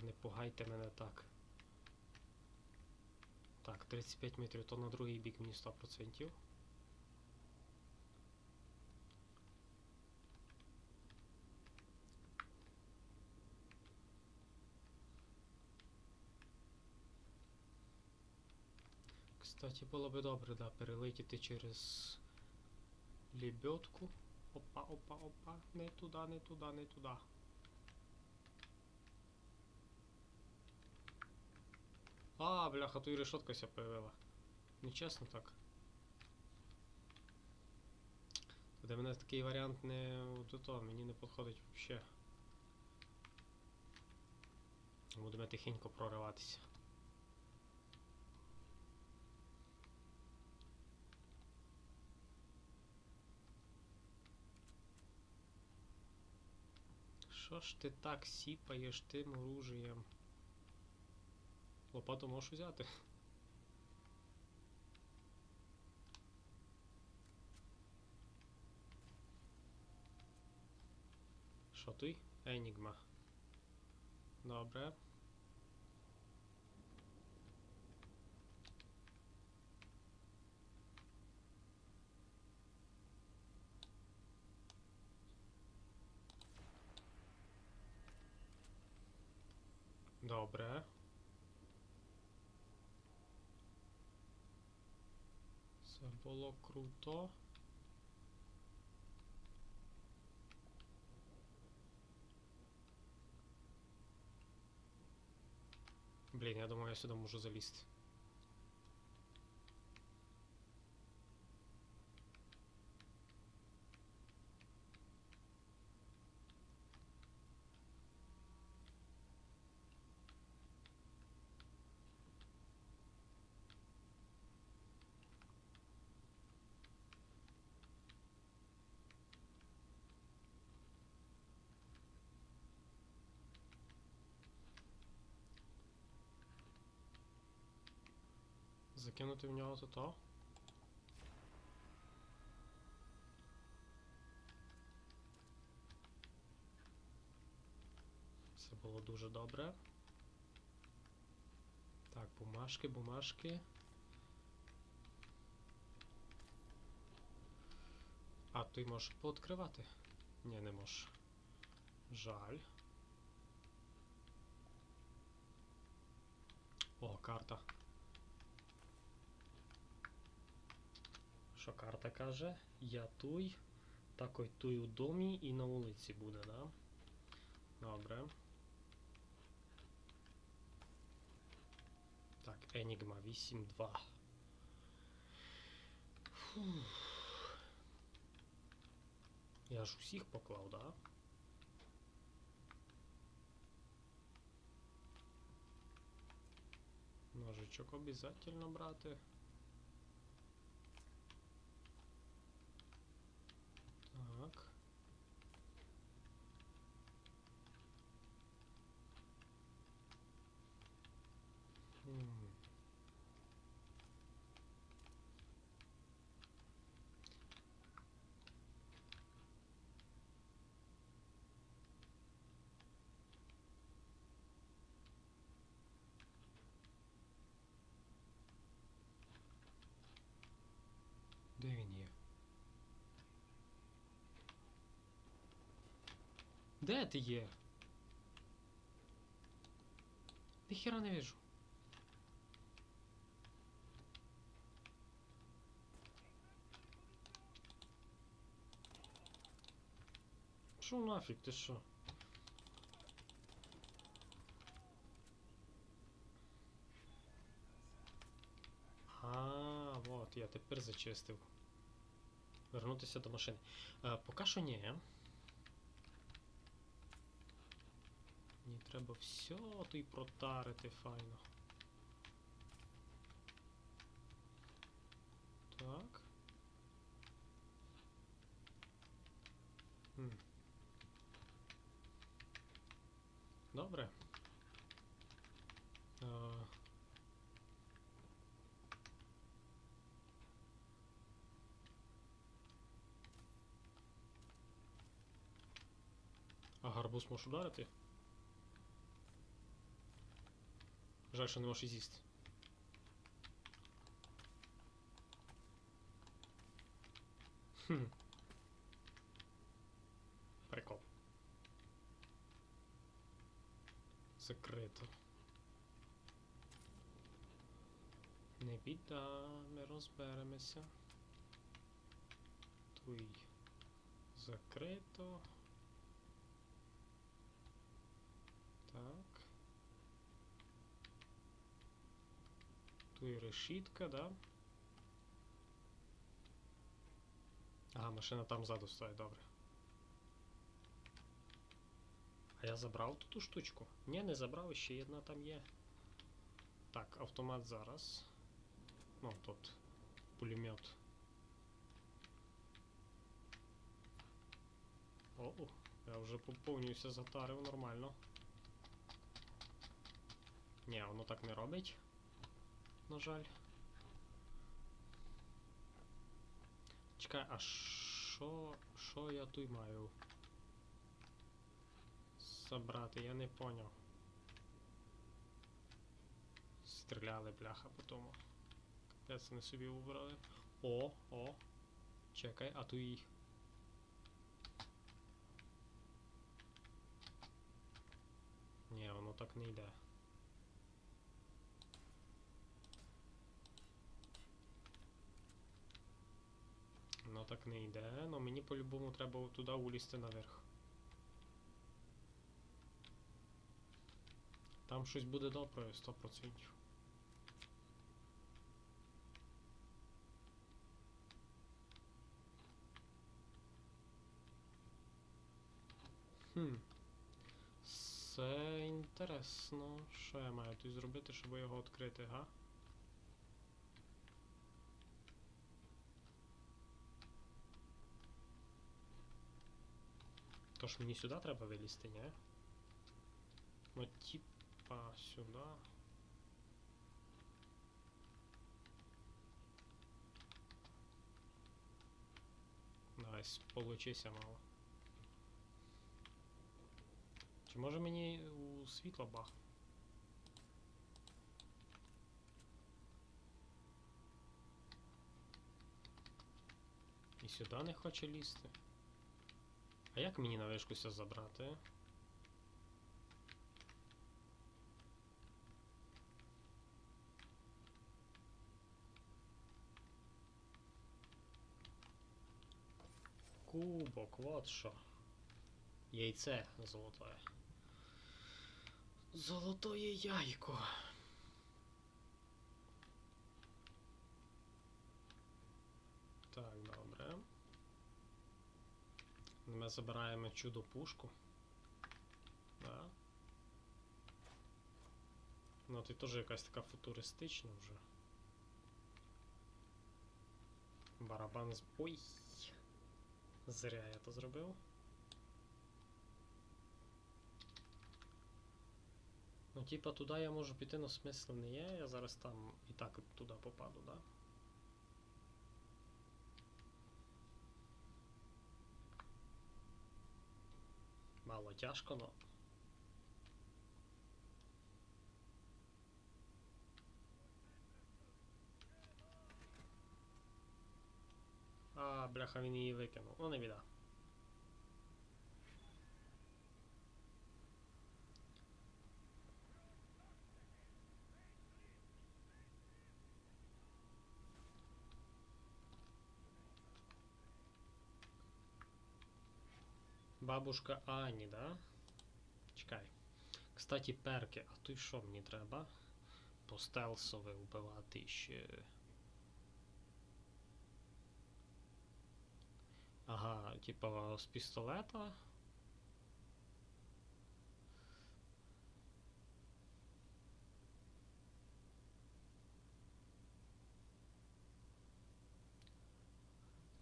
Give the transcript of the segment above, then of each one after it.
Не пугайте мене так. Так, 35 метрів, то на другий бік мені 100%. Кстати, було би добре, да, перелетіти через лебедку. Опа, опа, опа. Не туди, не туди, не туди. А, бляха, тут і решетка ся появила. Нечесно так. Для мене такий варіант не от то, мені не підходить взагалі. Будемо тихенько прориватися. Що ж ти так сіпаєш тим оружієм? Лопату можеш взяти. Ти? Енігма. Добре. Добре. Було круто. Блін, я думаю, я сюди можу залізти. Закинути в нього то то. Це було дуже добре. Так, бумажки, бумажки. А, ти можеш пооткривати? Ні, не можеш. Жаль. О, карта. Що карта каже? Я туй. Такой туй у домі і на вулиці буде, да? Добре. Так, Enigma 8.2. Фух. Я ж усіх поклав, да? Ножичок обязательно брати. Де він є? Де ти є? Ніхера не вижу. Шо нафіг, ти що? Я тепер зачистив. Вернутися до машини. А, поки що ні. Мені треба все тут протарити файно. Так. Хм. Добре. Е, Гарбуз можеш ударити? Жаль, що не можеш і з'їсти. Хм. Прикол. Закрито. Не біда, ми розберемося. Туй. Закрито. Так. Туй решітка, да? Ага, машина там ззаду стоїть, добре. А я забрав ту, ту штучку? Ні, не забрав, ще одна там є. Так, автомат зараз. Ну, тут пулемет. О, я вже поповнююся, затарив нормально. Ні, воно так не робить. На жаль. Чекай, а що. Що я тут маю? Забрати, я не поняв. Стріляли, бляха, по тому. Капець не собі убрали. О, о. Чекай, а ту і. Ні, воно так не йде. Воно так не йде, але мені по-любому треба туди улізти наверх. Там щось буде добре, 100%. Хм. Це інтересно. Що я маю тут зробити, щоб його відкрити, га? Тож мені сюди треба вилізти, ні? Ну, типа сюди. Давай, получися мало. Чи може мені у світло бах? І сюди не хоче лізти. А як мені на вишкуся забрати? Кубок, вот що. Яйце золотое. Золотое яйко. Так, добре. Ми забираємо чудо пушку. Да. Ну, ти теж якась така футуристична вже. Барабан з. Ой! Зря я то зробив. Ну, типа, туди я можу піти, но смисл не є, я зараз там і так туди попаду, да? Мало тяжко, но. А, бляха, він її викинув. Ну, не біда. Бабушка Ані, да? Чекай. Кстати, перки, а тут що мені треба? По стелсове вбивати ще. Ага, типа з пістолета.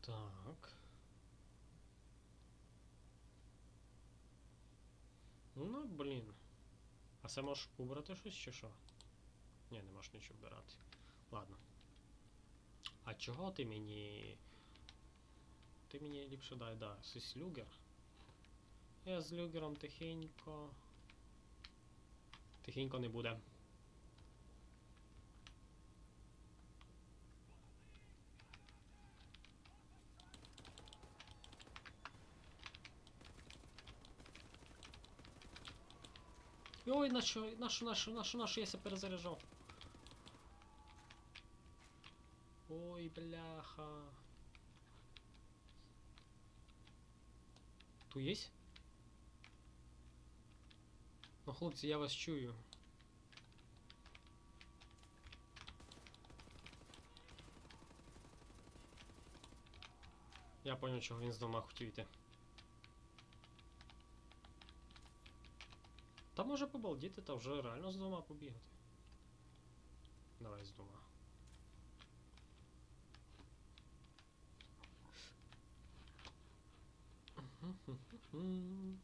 Так. Ну, блін. А це можеш убрати щось чи що? Ні, не можеш нічого вбирати. Ладно. А чого ти мені. Ти мені ліпше дай, да, Сись люгер. Я з люгером тихенько. Тихенько не буде. Ой, на що, на що, на я себе перезаряджав? Ой, бляха. Ту єсть? Ну, хлопці, я вас чую. Я поняв, чого він з дома хотів йти. Та може побалдіти, та вже реально з дома побігати. Давай з дома.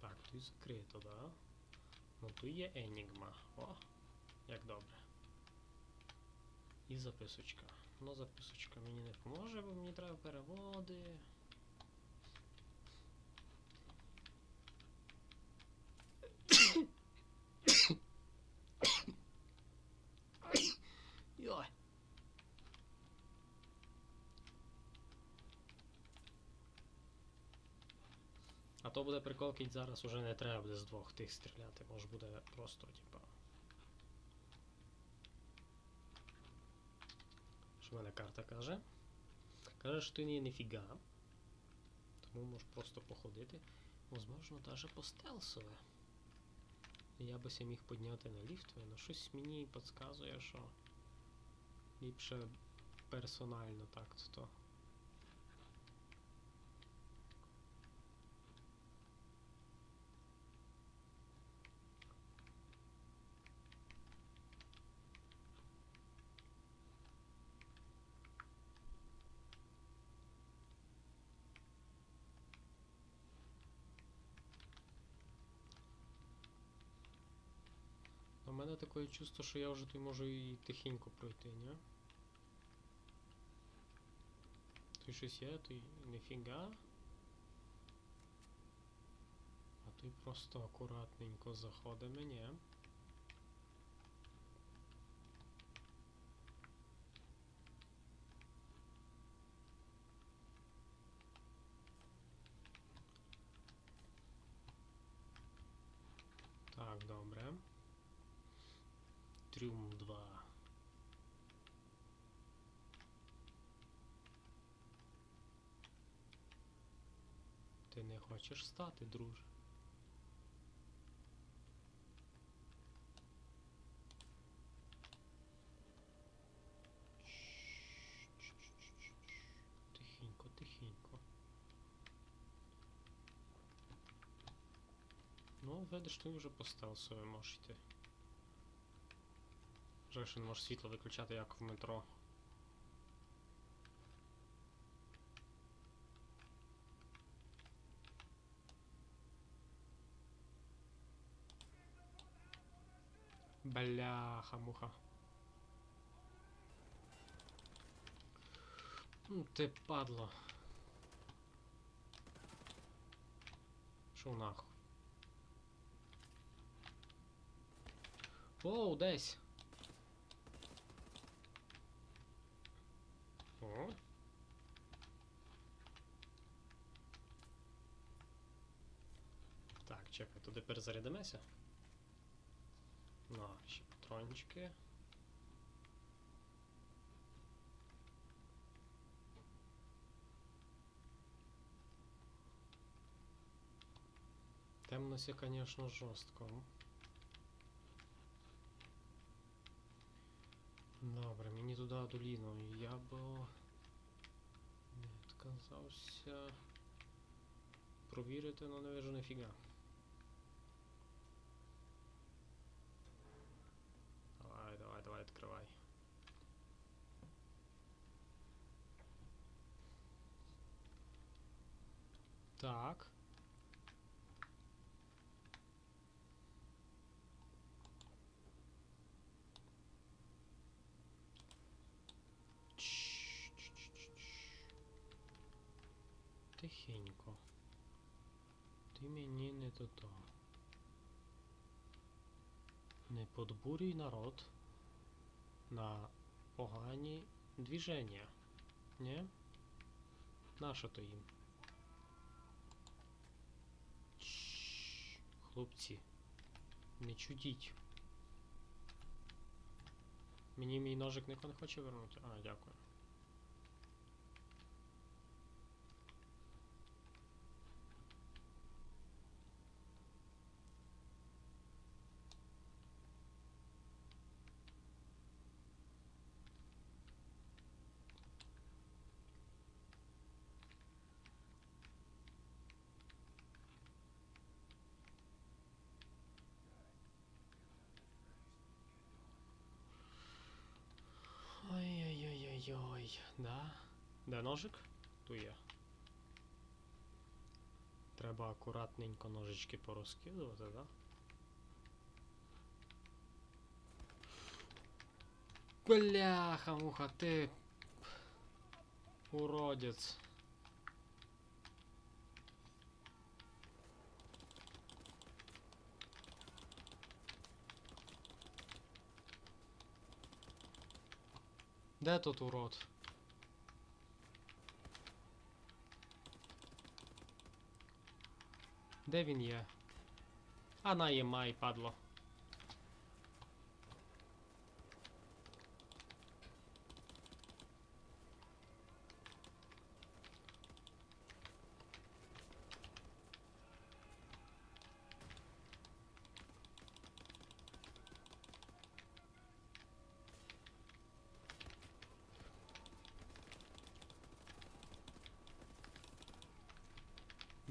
Так, тут закрито, да? Ну тут є Енігма. О, як добре. І записочка. Ну, записочка мені не поможе, бо мені треба переводи. А то буде прикол, кить зараз уже не треба буде з двох тих стріляти, може буде просто, типа. Що в мене карта каже? Каже, що ти не ніфіга. Тому можеш просто походити. Возможно, даже по стелсове. Я би ся міг підняти на ліфтове, але щось мені підказує, що ліпше персонально так то. У мене таке чувство, що я вже тут можу і тихенько пройти, ні? Тут щось є, тут ніфіга. А тут просто акуратненько заходимо, ні? Так, добре. Трюм 2. Ти не хочеш стати, друже? Тихенько, тихенько. Ну, видиш, ти вже поставив своє можеш йти. Жаль, що не можеш світло виключати, як в метро. Бляха-муха. Ну ти падло. Шо нахуй? Оу, десь. О. Так, чекай, туди перезарядимося. На, ще патрончики. Темнося, конечно, жорстко. Добре, мені туди доліну. Я б не відказався провірити, але не вижу ніфіга. Давай, давай, давай, відкривай. Так. Тихенько. Ти мені не до того. Не подбурюй народ на погані движення. Ні? Нащо то їм? Хлопці. Не чудіть. Мені мій ножик не хоче вернути? А, дякую. Да? Де ножик? Ту є. Треба акуратненько ножички порозкидувати, да? Бляха, муха, ти. Уродець. Де тут урод? Де він є? А на є май, падло.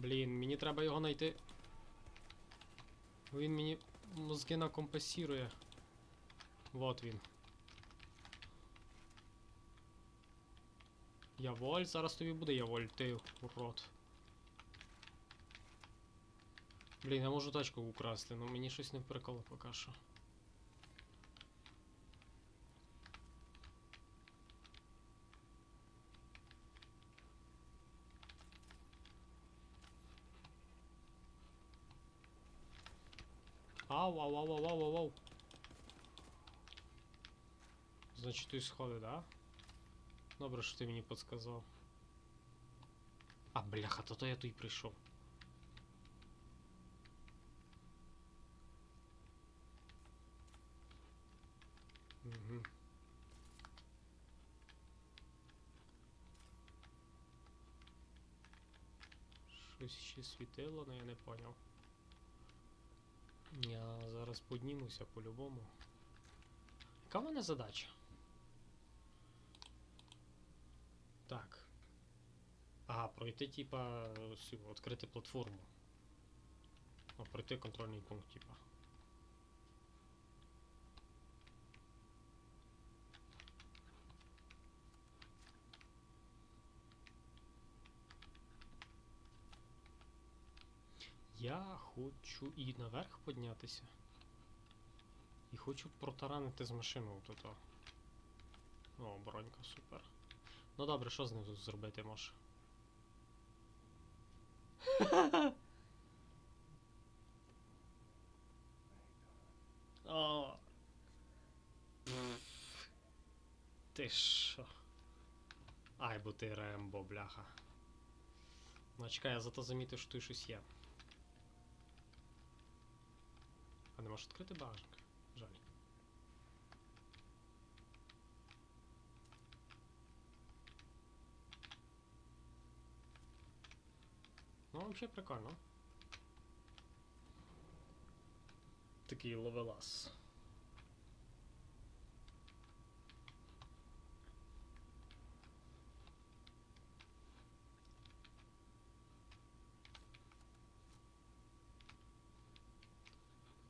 Блін, мені треба його знайти. Він мені мозги накомпенсірує. Вот він. Яволь, зараз тобі буде Яволь, ти урод. Блін, я можу тачку украсти, але мені щось не приколо поки що. Ау, ау, ау, ау, ау, ау, ау. Значить, тут сходи, да? Добре, що ти мені підсказав. А, бляха, то то я тут й прийшов. Угу. Щось ще світило, але я не поняв. Я зараз поднімуся по-любому. Яка в мене задача? Так. Ага, пройти, типа, відкрити платформу. А пройти контрольний пункт, типа. Я хочу і наверх піднятися. І хочу протаранити з машину тут. О, бронька, супер. Ну добре, що з ним тут зробити може? О. Ти що? Ай, бо ти Рембо, бляха. Ну чекай, я зато замітив, що тут щось є. А не можеш відкрити багажник? Жаль. Ну, взагалі прикольно. Такий ловелас.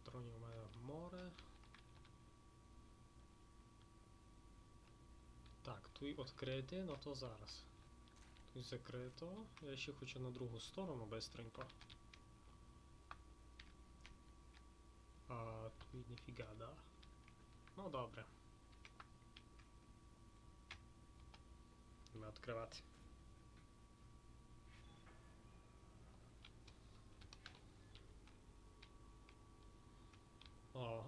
Патронів у мене море. Так, тут відкрити, но то зараз. Тут закрито. Я ще хочу на другу сторону быстренько. А тут ніфіга, да? Ну добре. Будемо відкривати. О.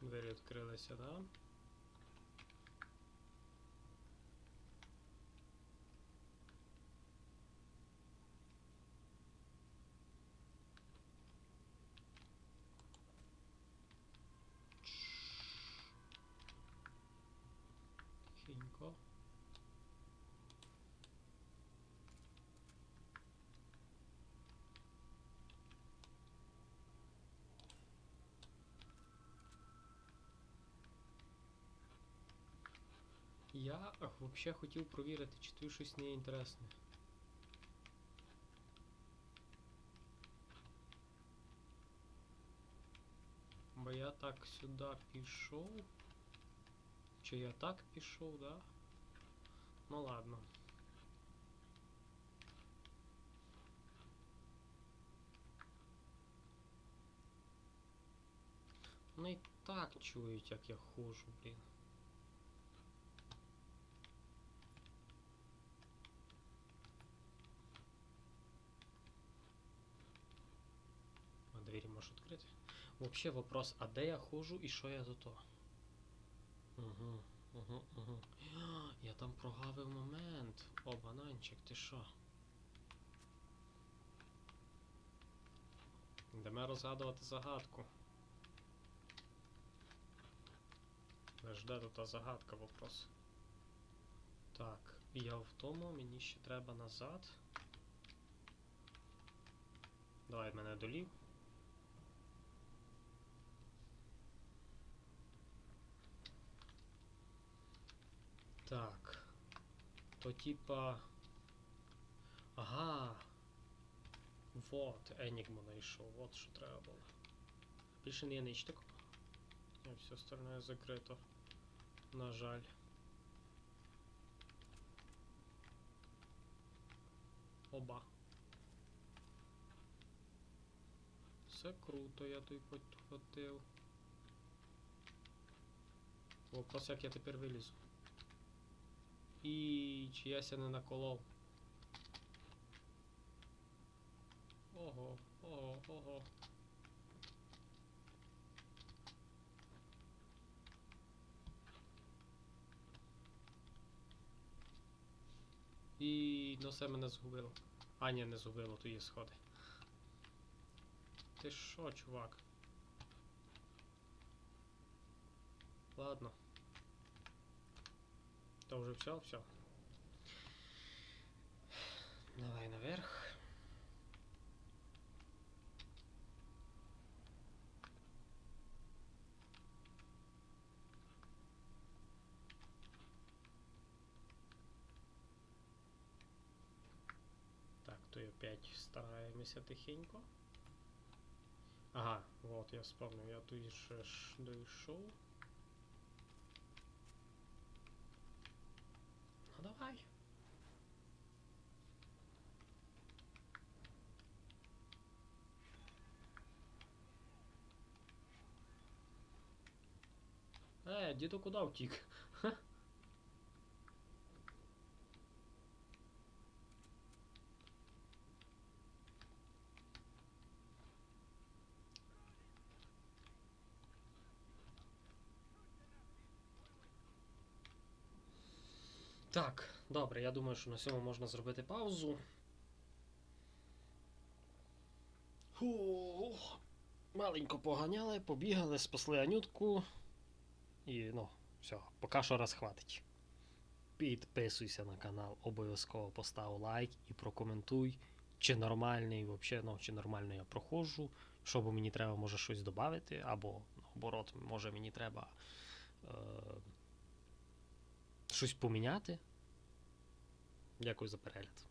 Двері відкрилися, да? Я взагалі хотів провірити, чи тут щось не інтересне. Бо я так сюди пішов. Чи я так пішов, да? Ну ладно. Вони і так чують, як я ходжу, блін. А двері можеш відкрити? Вообще вопрос, а де я ходжу і що я тут? Угу, угу, угу. Я там прогавив момент. О, бананчик, ти що? Йдемо розгадувати загадку. Не жде тут та загадка вопрос. Так, я в тому, мені ще треба назад. Давай мене долів. Так. То типа. Ага. Вот, Енігму знайшов, от що треба було. Більше не є ніч такого. Все остальне закрито. На жаль. Оба. Все круто, я тут підхватив. Вопрос, як я тепер вилізу. І чиясь я не наколов. Ого, ого, ого. І ну все мене згубило. А, ні, не згубило, то є сходи. Ти що, чувак? Ладно. То вже все, все. Давай наверх. Так, то й опять стараємося тихенько. Ага, вот я вспомнив, я тут ще ж дійшов. Ну давай. Е, діду куди втік? Ха? Так, добре, я думаю, що на цьому можна зробити паузу. Фу, маленько поганяли, побігали, спасли Анютку. І ну, все, поки що раз хватить. Підписуйся на канал, обов'язково постав лайк і прокоментуй, чи нормальний, вообще, ну, чи нормально я проходжу, що бо мені треба, може щось додати, або наоборот, може мені треба е, щось поміняти. Дякую за перегляд.